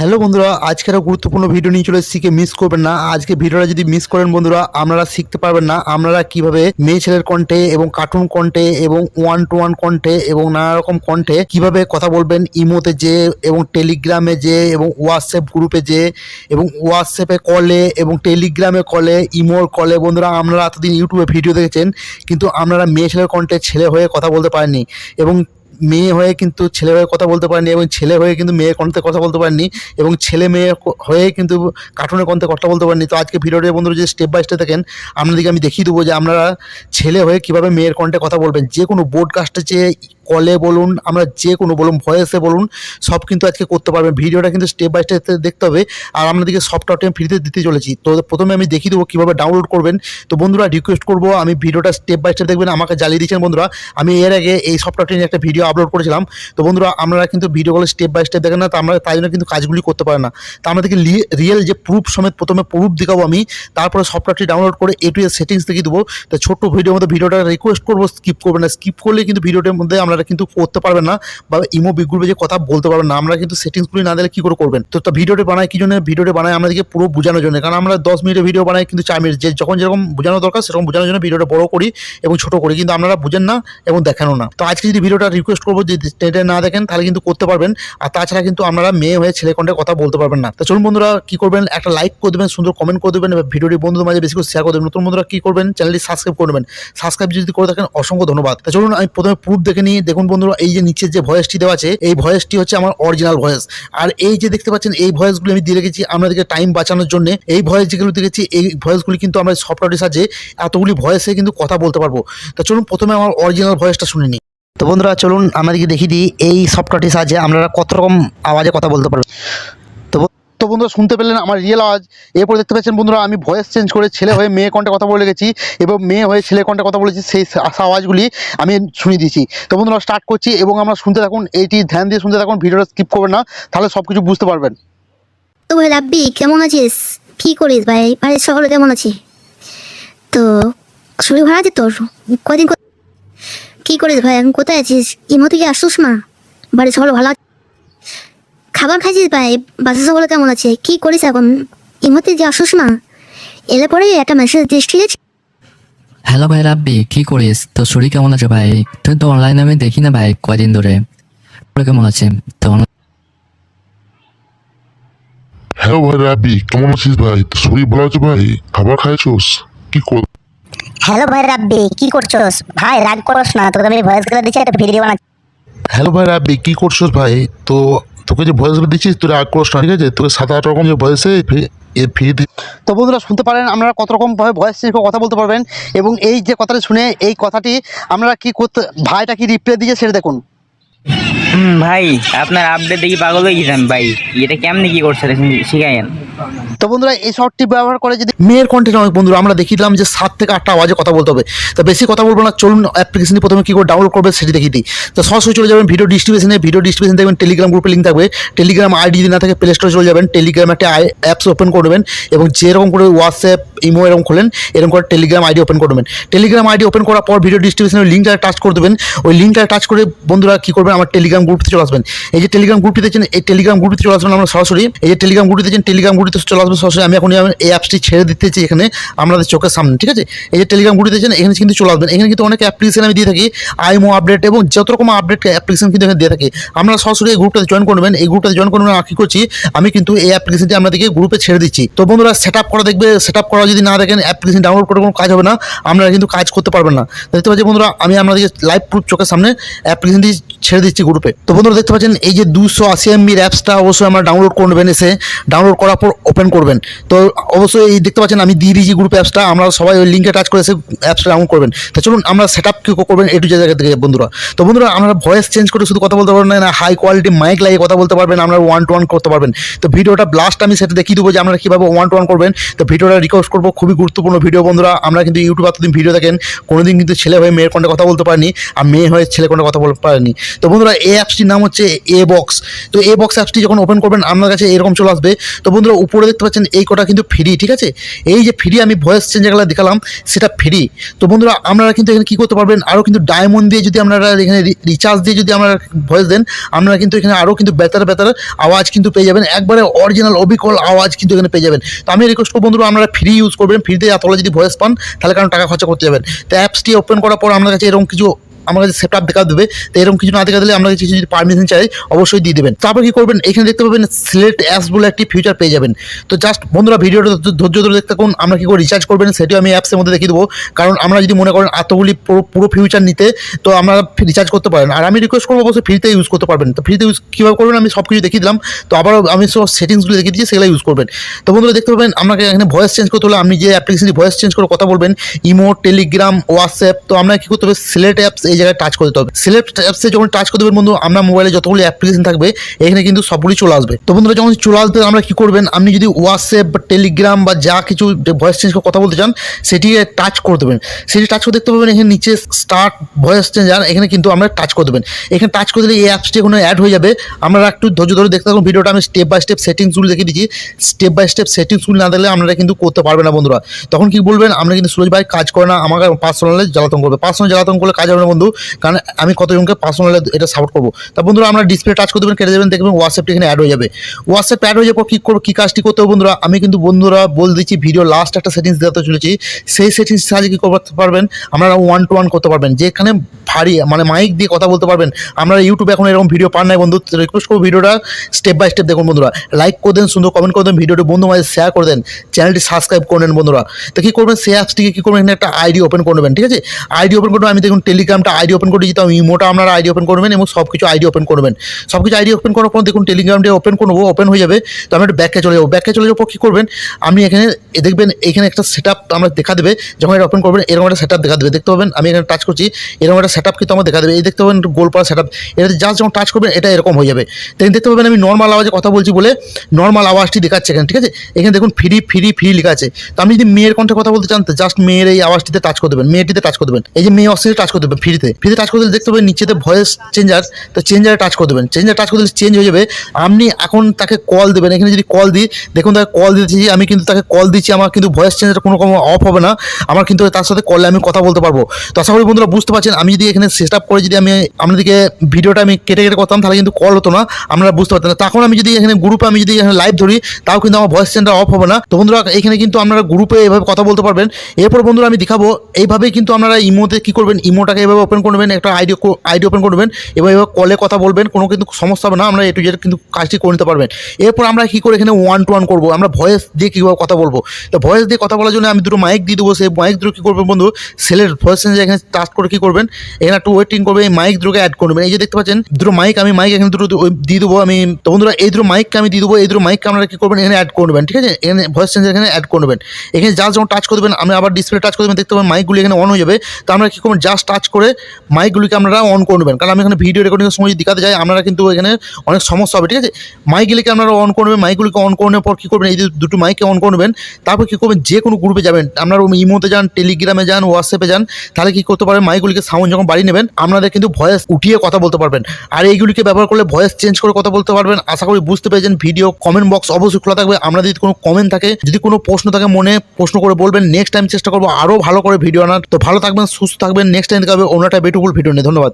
Hello বন্ধুরা আজকে একটা গুরুত্বপূর্ণ ভিডিও নিয়ে চলে কে মিস করবেন না। আজকে ভিডিওটা যদি মিস করেন বন্ধুরা, আপনারা শিখতে পারবেন না, আপনারা কীভাবে মেয়ে ছেলের কণ্ঠে এবং কার্টুন কণ্ঠে এবং ওয়ান টু ওয়ান কণ্ঠে এবং নানা রকম কণ্ঠে কীভাবে কথা বলবেন ইমোতে যে এবং টেলিগ্রামে যে এবং হোয়াটসঅ্যাপ গ্রুপে যে এবং হোয়াটসঅ্যাপে কলে এবং টেলিগ্রামে কলে ইমোর কলে বন্ধুরা, আপনারা এতদিন ইউটিউবে ভিডিও দেখেছেন, কিন্তু আপনারা মেয়ে ছেলের কণ্ঠে ছেলে হয়ে কথা বলতে পারেননি। এবং মেয়ে হয়ে কিন্তু ছেলে হয়ে কথা বলতে পারেনি এবং ছেলে হয়ে কিন্তু মেয়ের কণ্ঠে কথা বলতে পারেনি এবং ছেলে মেয়ে হয়ে কিন্তু কার্টুনের কণ্ঠে কথা বলতে পারেনি তো আজকে ভিডিওটা বন্ধুরা যদি স্টেপ বাই স্টেপ দেখেন, আপনাদেরকে আমি দেখিয়ে দেবো যে আপনারা ছেলে হয়ে কীভাবে মেয়ের কণ্ঠে কথা বলবেন। যে কোনো বোর্ড বোর্ডকাস্টে যে কলে বলুন, আমরা যে কোনো বলুন ভয়েসে বলুন, সব কিন্তু আজকে করতে পারবেন। ভিডিওটা কিন্তু স্টেপ বাই স্টেপ দেখতে হবে। আর আপনাদেরকে সফটওয়্যারটি আমি ফ্রিতে দিতে চলেছি। তো প্রথমে আমি দেখিয়ে দেবো কীভাবে ডাউনলোড করবেন। তো বন্ধুরা রিকোয়েস্ট করব, আমি ভিডিওটা স্টেপ বাই স্টেপ দেখবেন, আমাকে জ্বালিয়ে দিয়েছেন বন্ধুরা। আমি এর আগে এই সফটওয়্যারটি নিয়ে একটা ভিডিও আপলোড করেছিলাম। তো বন্ধুরা, আপনারা কিন্তু ভিডিওগুলো স্টেপ বাই স্টেপ দেখেন না, তো আমরা তাই জন্য কিন্তু কাজগুলি করতে পারে না। তো আমাদেরকে রিয়েল যে প্রুফ সমেত প্রথমে প্রুফ দেখাবো আমি। তারপরে সফটওয়্যারটি ডাউনলোড করে এ টু এর সেটিংস দেখিয়ে দেবো। তো ছোট্ট ভিডিওর মধ্যে ভিডিওটা রিকোয়েস্ট করব স্কিপ করবেন না। স্কিপ করলে কিন্তু ভিডিওটার মধ্যে আপনারা কিন্তু করতে পারবেন না বা ইমো বিগ গ্রুপে যে কথা বলতে পারবেন না, আমরা কিন্তু সেটিংসগুলি না দিলে কি করে করবেন? তো তো ভিডিওটি বানাই কি জন্য? ভিডিওটি বানাই আমাদেরকে পুরো বোঝানোর জন্য। কারণ আমরা দশ মিনিটের ভিডিও বানাই কিন্তু চার মিনিট। যে যখন যেরকম বোঝানো দরকার, সেরকম বোঝানোর জন্য ভিডিওটা বড় করি এবং ছোট করি। কিন্তু আপনারা বুঝেন না এবং দেখানো না। তো আজকে যদি ভিডিওটা রিকোয়েস্ট করব যে এটা না দেখেন, তাহলে কিন্তু করতে পারবেন। আর তাছাড়া কিন্তু আপনারা মেয়ে হয়ে ছেলে কণ্ঠে কথা বলতে পারবেন না। তো চলুন বন্ধুরা, কি করবেন? একটা লাইক করে দেবেন, সুন্দর কমেন্ট করে দেবেন ভিডিওটি বন্ধুদের মাঝে বেশি করে শেয়ার করে দেবেন। নতুন বন্ধুরা কি করবেন? চ্যানেলটি সাবস্ক্রাইব করবেন। সাবস্ক্রাইব যদি করে থাকেন, অসংখ্য ধন্যবাদ। তা চলুন, আমি প্রথমে প্রুফ দেখে নিই। দেখুন বন্ধুরা, এই যে নিচের যে ভয়েসটি দেওয়া আছে, এই ভয়েসটি হচ্ছে আমার অরিজিনাল ভয়েস আর এই যে দেখতে পাচ্ছেন, এই ভয়েসগুলি আমি দিয়ে রেখেছি আপনাদেরকে টাইম বাঁচানোর জন্য। এই ভয়েস যেগুলো দেখেছি এই ভয়েসগুলি কিন্তু আমার সফটওয়্যারের সাহায্যে এতগুলি ভয়েসে কিন্তু কথা বলতে পারব। তা চলুন, প্রথমে আমার অরিজিনাল ভয়েসটা শুনে নিই। তো বন্ধুরা, চলুন আমাদেরকে দেখিয়ে দিই, এই সফটওয়্যারটির সাহায্যে আপনারা কত রকম আওয়াজে কথা বলতে পারবেন। তো বন্ধুরা শুনতে পেলেন আমার রিয়েল আওয়াজ। এরপর দেখতে পাচ্ছেন বন্ধুরা আমি ভয়েস চেঞ্জ করে ছেলে হয়ে মেয়ে কণ্ঠে কথা বলে গেছি এবং মেয়ে হয়ে ছেলে কণ্ঠে কথা বলেছি সেই আওয়াজগুলি আমি শুনিয়ে দিয়েছি। তো বন্ধুরা স্টার্ট করছি এবং আমরা শুনতে থাকুন এইটি ধ্যান দিয়ে শুনতে থাকুন, ভিডিওটা স্কিপ করবেন না, তাহলে সব কিছু বুঝতে পারবেন। তো ভাই রাব্বি, কেমন আছিস? কি করিস ভাই? বাড়ির সকলে কেমন আছে? তো শরীর ভালো আছে তোর? কদিন কো- কি করিস ভাই? এখন কোথায় আছিস? ইমো থেকে আসছিস না? বাড়ির সকলে ভালো আছে খাবার খাইছিস ভাই? বাসা সকলে কেমন আছে? কি করিস এখন? ইমোতে যে আসছিস না। এলে পরে একটা মেসেজ দিস ঠিক আছে? হ্যালো ভাই রাব্বি কি করিস? তোর শরীর কেমন আছে ভাই? তুই তো অনলাইনে আমি দেখি না ভাই কয়দিন ধরে। তোর কেমন আছে? তো হ্যালো ভাই রাব্বি কেমন আছিস ভাই? তোর শরীর ভালো আছে ভাই? খাবার খাইছোস? কি কর হ্যালো ভাই রাব্বি কি করছস? ভাই রাগ করস না তোকে আমি ভয়েসগুলো দিচ্ছি একটা ভিডিও বানাচ্ছি। হ্যালো ভাই রাব্বি কি করছিস ভাই? তো তোকে যে ভয়েস দিচ্ছিস তোর আক্রোশ না ঠিক আছে? তোকে সাত আট রকম যে ভয়েসে এ তো বন্ধুরা শুনতে পারেন আপনারা কত রকম ভাবে ভয়েস চেঞ্জ করে কথা বলতে পারবেন এবং এই যে কথাটা শুনে এই কথাটি আমরা কি করতে ভাইটা কি রিপ্লাই দিয়ে সেটা দেখুন। হুম ভাই আপনার আপডেট দেখি পাগল হয়ে গেছেন ভাই। এটা কেমনি কি করছে শিখাইন তো বন্ধুরা, এই শর্টটি ব্যবহার করে যদি মেয়ের কন্টেন্ট অনেক বন্ধুরা, আমরা দেখিয়ে দিলাম যে সাত থেকে আটটা আওয়াজে কথা বলতে হবে। তো বেশি কথা বলব না, চলুন অ্যাপ্লিকেশনটি প্রথমে কী করে ডাউনলোড করবে সেটি দেখিয়ে দিই। তো সরাসরি চলে যাবেন ভিডিও ডিস্ট্রিবিউশনে ভিডিও ডিস্ট্রিবিউশন দেখবেন টেলিগ্রাম গ্রুপে লিঙ্ক থাকবে। টেলিগ্রাম আইডি যদি না থাকে প্লে স্টোরে চলে যাবেন টেলিগ্রাম একটা অ্যাপস ওপেন করবেন এবং যেরকম করে হোয়াটসঅ্যাপ ইমো এরকম খোলেন, এরকম করে টেলিগ্রাম আইডি ওপেন করবেন টেলিগ্রাম আইডি ওপেন করার পর ভিডিও ডিস্ট্রিবিউশনের লিঙ্কটা টাচ করে দেবেন। ওই লিঙ্কটা টাচ করে বন্ধুরা কী করবেন, আমার টেলিগ্রাম গ্রুপতে চলে আসবেন। এই যে টেলিগ্রাম গ্রুপটি দেখছেন, এই টেলিগ্রাম গ্রুপটিতে চলে আসবেন আমরা সরাসরি। এই যে টেলিগ্রাম গ্রুপটি দেখছেন টেলিগ্রাম গ্রুপটিতে চলে আসবেন। সরাসরি আমি এখন এই অ্যাপসটি ছেড়ে দিতে দিতেছি এখানে আমাদের চোখের সামনে, ঠিক আছে? এই যে টেলিগ্রাম গ্রুপটি দিয়েছেন এখানে কিন্তু চলে আসবেন। এখানে কিন্তু অনেক অ্যাপ্লিকেশন আমি দিয়ে থাকি, আইমো আপডেট এবং যত রকম আপডেট অ্যাপ্লিকেশন কিন্তু এখানে দিয়ে থাকি। আমরা সরাসরি এই গ্রুপটাতে জয়েন করবেন, এই গ্রুপটাতে জয়েন করবেন আর কি করছি, আমি কিন্তু এই অ্যাপ্লিকেশনটি আপনাদেরকে গ্রুপে ছেড়ে দিচ্ছি। তো বন্ধুরা সেট আপ করা দেখবে সেট আপ করা যদি না দেখেন অ্যাপ্লিকেশন ডাউনলোড করে কোনো কাজ হবে না, আপনারা কিন্তু কাজ করতে পারবেন না। দেখতে পাচ্ছি বন্ধুরা, আমি আপনাদেরকে লাইভ প্রুফ চোখের সামনে অ্যাপ্লিকেশনটি ছেড়ে দিচ্ছি গ্রুপে তো বন্ধুরা, দেখতে পাচ্ছেন, এই যে দুশো আশি এমবির অ্যাপসটা অবশ্যই আমরা ডাউনলোড করবেন এসে। ডাউনলোড করার পর ওপেন করবেন। তো অবশ্যই এই দেখতে পাচ্ছেন আমি দিয়ে দিয়েছি গ্রুপ অ্যাপসটা আমরা সবাই ওই লিঙ্কে টাচ করে এসে অ্যাপসটা ডাউনলোড করবেন। তো চলুন, আমরা সেট আপ কী করবেন একটু জায়গা থেকে বন্ধুরা। তো বন্ধুরা, আমরা ভয়েস চেঞ্জ করে শুধু কথা বলতে পারবেন না হাই কোয়ালিটি মাইক লাগিয়ে কথা বলতে পারবেন, আমরা ওয়ান টু ওয়ান করতে পারবেন। তো ভিডিওটা ব্লাস্ট আমি সেটা দেখিয়ে দেবো যে আপনারা কীভাবে ওয়ান টু ওয়ান করবেন। তো ভিডিওটা রিকোয়েস্ট করব, খুবই গুরুত্বপূর্ণ ভিডিও বন্ধুরা। আমরা কিন্তু ইউটিউব এতদিন ভিডিও দেখেন, কোনোদিন কিন্তু ছেলে হয়ে মেয়ের কণ্ঠে কথা বলতে পারিনি, আর মেয়ে হয়ে ছেলে কণ্ঠে কথা বলতে পারেনি। তো বন্ধুরা, এই অ্যাপসটির নাম হচ্ছে এ বক্স তো এ বক্স অ্যাপসটি যখন ওপেন করবেন, আপনার কাছে এরকম চলে আসবে। তো বন্ধুরা, উপরে দেখতে পাচ্ছেন এই কটা কিন্তু ফ্রি ঠিক আছে? এই যে ফ্রি আমি ভয়েস চেঞ্জারগুলো দেখালাম, সেটা ফ্রি তো বন্ধুরা, আপনারা কিন্তু এখানে কী করতে পারবেন? আরও কিন্তু ডায়মন্ড দিয়ে যদি আপনারা এখানে রিচার্জ দিয়ে যদি আপনারা ভয়েস দেন, আপনারা কিন্তু এখানে আরও কিন্তু বেতার বেতার আওয়াজ কিন্তু পেয়ে যাবেন। একবারে অরিজিনাল অবিকল আওয়াজ কিন্তু এখানে পেয়ে যাবেন। তো আমি রিকোয়েস্ট করব বন্ধুরা, আপনারা ফ্রি ইউজ করবেন। ফ্রিতে এতগুলো যদি ভয়েস পান, তাহলে কারণ টাকা খরচা করতে যাবেন। তো অ্যাপসটি ওপেন করার পর আপনার কাছে এরকম কিছু আমার কাছে সেট আপ দেখা দেবে। তো এরকম কিছু না দেখা দিলে আমরা কিছু যদি পারমিশন চাই, অবশ্যই দিয়ে দেবেন। তারপর কি করবেন? এখানে দেখতে পাবেন সিলেক্ট অ্যাপস বলে একটি ফিউচার পেয়ে যাবেন। তো জাস্ট বন্ধুরা, ভিডিওটা ধৈর্য- ধরে দেখতে থাকুন। আমরা কি করে রিচার্জ করবেন সেটিও আমি অ্যাপসের মধ্যে দেখিয়ে দেবো। কারণ আমরা যদি মনে করেন এতগুলি পুরো ফিউচার নিতে, তো আমরা রিচার্জ করতে পারেন আর আমি রিকোয়েস্ট করব অবশ্যই ফ্রিতে ইউজ করতে পারবেন। তো ফ্রিতে ইউজ কীভাবে করবেন আমি সব কিছু দেখিয়ে দিলাম। তো আবারও আমি সব সেটিংসগুলো দেখিয়ে দিচ্ছি সেগুলো ইউজ করবেন। তো বন্ধুরা, দেখতে পাবেন আপনাকে এখানে ভয়েস চেঞ্জ করতে হলে আপনি যে অ্যাপ্লিকেশনটি ভয়েস চেঞ্জ করে কথা বলবেন, ইমো টেলিগ্রাম হোয়াটসঅ্যাপ তো আমরা কী করতে হবে? সিলেক্ট অ্যাপস এই জায়গায় টাচ করতে হবে। সিলেক্ট অ্যাপসে যখন টাচ করে দেবেন বন্ধু, আমরা মোবাইলে যতগুলি অ্যাপ্লিকেশন থাকবে, এখানে কিন্তু সবগুলি চলে আসবে। তো বন্ধুরা, যখন চলে আসবে, আমরা কি করবেন? আপনি যদি হোয়াটসঅ্যাপ বা টেলিগ্রাম বা যা কিছু ভয়েস চেঞ্জ করে কথা বলতে চান সেটি টাচ করে দেবেন সেটি টাচ করে দেখতে পাবেন এখানে নিচে স্টার্ট ভয়েস চেঞ্জার এখানে কিন্তু আমরা টাচ করে দেবেন এখানে টাচ করে দিলে এই অ্যাপসটি এখানে অ্যাড হয়ে যাবে। আমরা একটু ধৈর্য ধরে দেখতে থাকুন, ভিডিওটা আমি স্টেপ বাই স্টেপ সেটিংসগুলো দেখিয়ে দিচ্ছি। স্টেপ বাই স্টেপ সেটিংসগুলো না দিলে আপনারা কিন্তু করতে পারবে না বন্ধুরা। তখন কি বলবেন? আমরা কিন্তু সুরজ ভাই কাজ করে না, আমাকে পার্সোনালে জ্বালাতন করবে। পার্সোনাল জ্বালাতন করলে কাজ হবে না বন্ধু কারণ আমি কতজনকে পার্সোনাল এটা সাপোর্ট করব। তা বন্ধুরা, আমরা ডিসপ্লে টাচ করে দেবেন, কেটে দেবেন, দেখবেন হোয়াটসঅ্যাপটি এখানে অ্যাড হয়ে যাবে। হোয়াটসঅ্যাপ অ্যাড হয়ে যাওয়ার পর কী করব, কী কাজটি করতে হবে বন্ধুরা? আমি কিন্তু বন্ধুরা বলে দিচ্ছি ভিডিও লাস্ট একটা সেটিংস দেওয়াতে চলেছি। সেই সেটিংস সাহায্যে কী করতে পারবেন? আপনারা ওয়ান টু ওয়ান করতে পারবেন। যেখানে ভারী মানে মাইক দিয়ে কথা বলতে পারবেন। আমরা ইউটিউবে এখন এরকম ভিডিও পান নাই বন্ধু। রিকোয়েস্ট করব ভিডিওটা স্টেপ বাই স্টেপ দেখুন বন্ধুরা। লাইক করে দেন, সুন্দর কমেন্ট করে দেন ভিডিওটি বন্ধু মাঝে শেয়ার করে দেন। চ্যানেলটি সাবস্ক্রাইব করে নেন বন্ধুরা। তো কী করবেন? সেই অ্যাপসটিকে কী করবেন? এখানে একটা আইডি ওপেন করে নেবেন, ঠিক আছে? আইডি ওপেন করবেন আমি দেখুন টেলিগ্রামটা আইডি ওপেন করে দিতাম ইমোটা আপনারা আইডি ওপেন করবেন এবং সব কিছু আইডি ওপেন করবেন। সব কিছু আইডি ওপেন করার পর দেখুন টেলিগ্রামটা ওপেন করব ওপেন হয়ে যাবে। তো আমি একটা ব্যাকে চলে যাব। ব্যাকে চলে যাওয়ার পর কী করবেন? আপনি এখানে দেখবেন, এখানে একটা সেট আপ আমরা দেখা দেবে। যখন এটা ওপেন করবেন, এরকম একটা সেট আপ দেখা দেবে। দেখতে পাবেন, আমি এখানে টাচ করছি। এরকম একটা সেট আপ কিন্তু আমার দেখা দেবে। এই দেখতে পাবেন গোল পাড়া সেট আপ এটা জাস্ট যখন টাচ করবেন, এটা এরকম হয়ে যাবে। দেখেন দেখতে পাবেন, আমি নর্মাল আওয়াজে কথা বলছি বলে নর্মাল আওয়াজটি দেখাচ্ছে এখানে, ঠিক আছে? এখানে দেখুন ফ্রি ফ্রি ফ্রি লেখা আছে। তো আপনি যদি মেয়ের কণ্ঠে কথা বলতে চান জাস্ট মেয়ের এই আওয়াজটিতে টাচ করে দেবেন। মেয়েটিতে টাচ করে দেবেন। এই যে মেয়ে অস্ট্রেলিয়া টাচ করে দেবেন ফ্রিতে। ফ্রিতে টাচ করে দিলে দেখতে পাবেন নিচেতে ভয়েস চেঞ্জার তো চেঞ্জারে টাচ করে দেবেন। চেঞ্জার টাচ করে দিলে চেঞ্জ হয়ে যাবে। আপনি এখন তাকে কল দেবেন। এখানে যদি কল দিই, দেখুন তাকে কল দিচ্ছি আমি কিন্তু তাকে কল দিচ্ছি আমার কিন্তু ভয়েস চেঞ্জার কোনো রকম অফ হবে না। আমার কিন্তু তার সাথে কলে আমি কথা বলতে পারব। তো আশা করি বন্ধুরা বুঝতে পারছেন, আমি যদি এখানে সেট আপ করে যদি আমি আপনাদেরকে ভিডিওটা আমি কেটে কেটে করতাম, তাহলে কিন্তু কল হতো না। আমরা বুঝতে পারতাম না। তখন আমি যদি এখানে গ্রুপে আমি যদি এখানে লাইভ ধরি, তাও কিন্তু আমার ভয়েস চেঞ্জার অফ হবে না। তো বন্ধুরা, এখানে কিন্তু আপনারা গ্রুপে এভাবে কথা বলতে পারবেন। এরপর বন্ধুরা আমি দেখাবো, এইভাবেই কিন্তু আপনারা ইমোতে কী করবেন? ইমোটাকে এভাবে ওপেন করবেন একটা আইডি আইডি ওপেন করবেন এবার এবার কলে কথা বলবেন, কোনো কিন্তু সমস্যা হবে না, আমরা এটু জেড কিন্তু কাজটি করে নিতে পারবেন। এরপর আমরা কী করে এখানে ওয়ান টু ওয়ান করব? আমরা ভয়েস দিয়ে কীভাবে কথা বলব? তো ভয়েস দিয়ে কথা বলার জন্য আমি দুটো মাইক দিয়ে দেবো, সেই মাইক দুটো কী করবেন বন্ধু? সেলের ভয়েস চেঞ্জার এখানে টাচ করে কী করবেন? এখানে একটু ওয়েটিং করবে, এই মাইক দুটোকে অ্যাড করবেন এই যে দেখতে পাচ্ছেন, দুটো মাইক আমি মাইক এখানে দুটো দিয়ে দেবো, আমি তো বন্ধুরা এই দুটো মাইককে আমি দিয়ে দেবো, এই দুটো মাইককে আপনারা কী করবেন? এখানে অ্যাড করবেন ঠিক আছে? এখানে ভয়েস চেঞ্জার এখানে অ্যাড করবেন এখানে জাস্ট যখন টাচ করবেন আমি আবার ডিসপ্লে টাচ করবেন দেখতে পাবেন মাইকগুলি এখানে অন হয়ে যাবে। তো আমরা কী করবেন জাস্ট টাচ করে মাইকগুলিকে আপনারা অন করে নেবেন। কারণ আমি এখানে ভিডিও রেকর্ডিংয়ের সময় দেখাতে যাই, আপনারা কিন্তু এখানে অনেক সমস্যা হবে, ঠিক আছে? মাইকগুলিকে আপনারা অন করবেন মাইকগুলিকে অন করানোর পর কী করবেন, এই দুটো মাইকে অন করবেন তারপর কী করবেন, যে কোনো গ্রুপে যাবেন, আপনারা ইমোতে যান টেলিগ্রামে যান হোয়াটসঅ্যাপে যান, তাহলে কী করতে পারবেন, মাইকগুলিকে সাউন্ড যখন বাড়িয়ে নেবেন, আপনাদের কিন্তু ভয়েস উঠিয়ে কথা বলতে পারবেন। আর এইগুলিকে ব্যবহার করলে ভয়েস চেঞ্জ করে কথা বলতে পারবেন। আশা করি বুঝতে পেরেছেন ভিডিও কমেন্ট বক্স অবশ্যই খোলা থাকবে। আমরা যদি কোনো কমেন্ট থাকে, যদি কোনো প্রশ্ন থাকে মনে, প্রশ্ন করে বলবেন নেক্সট টাইম চেষ্টা করব আরও ভালো করে ভিডিও আনার। তো ভালো থাকবেন, সুস্থ থাকবেন নেক্সট টাইম দেখা হবে অন্যটা বেটুকুল ভিডিও নিয়ে। ধন্যবাদ।